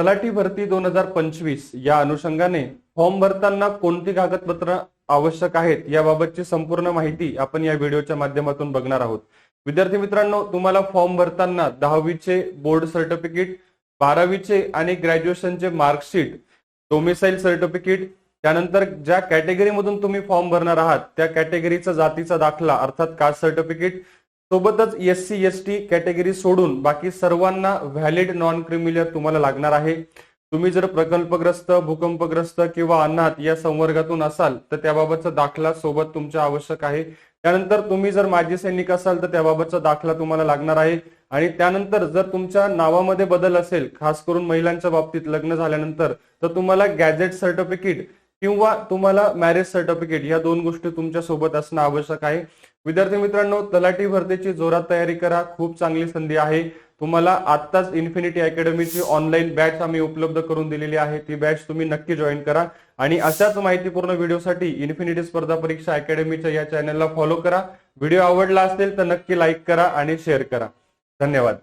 तलाठी भरती दोन हजार पंचवीस या अनुषंगाने फॉर्म भरताना कोणती कागदपत्र आवश्यक आहेत याबाबतची संपूर्ण माहिती आपण या व्हिडिओच्या माध्यमातून बघणार आहोत. विद्यार्थी मित्रांनो तुम्हाला फॉर्म भरताना दहावीचे बोर्ड सर्टिफिकेट बारावीचे आणि ग्रॅज्युएशनचे मार्कशीट डोमिसाईल सर्टिफिकेट त्यानंतर ज्या कॅटेगरीमधून तुम्ही फॉर्म भरणार आहात त्या कॅटेगरीचा जातीचा दाखला अर्थात कास्ट सर्टिफिकेट सोबतच S C S T category सोडून बाकी सर्वांना व्हॅलिड नॉन क्रिमिलर तुम्हाला लागणार आहे. तुम्ही जर प्रकल्पग्रस्त भूकंपग्रस्त किंवा अनाथ या संवर्गातून असाल तर त्याबाबतचा दाखला सोबत तुमच्या आवश्यक आहे. त्यानंतर तुम्ही जर माजी सैनिक असाल तर त्याबाबतचा दाखला तुम्हाला लागणार आहे. आणि त्यानंतर जर तुमच्या नावामध्ये बदल असेल खास करून महिलांच्या बाबतीत लग्न झाल्यानंतर तर तुम्हाला गॅजेट सर्टिफिकेट किंवा तुम्हाला मॅरेज सर्टिफिकेट या दोन गोष्टी तुमच्यासोबत असणं आवश्यक आहे. विद्यार्थी मित्रांनो तलाठी भरतीची जोरात तयारी करा. खूप चांगली संधी आहे. तुम्हाला आत्ताच इन्फिनिटी अकॅडमीची ऑनलाईन बॅच आम्ही उपलब्ध करून दिलेली आहे. ती बॅच तुम्ही नक्की जॉईन करा. आणि अशाच माहितीपूर्ण व्हिडिओसाठी इन्फिनिटी स्पर्धा परीक्षा अकॅडमीच्या या चॅनलला फॉलो करा. व्हिडिओ आवडला असेल तर नक्की लाईक करा आणि शेअर करा. धन्यवाद.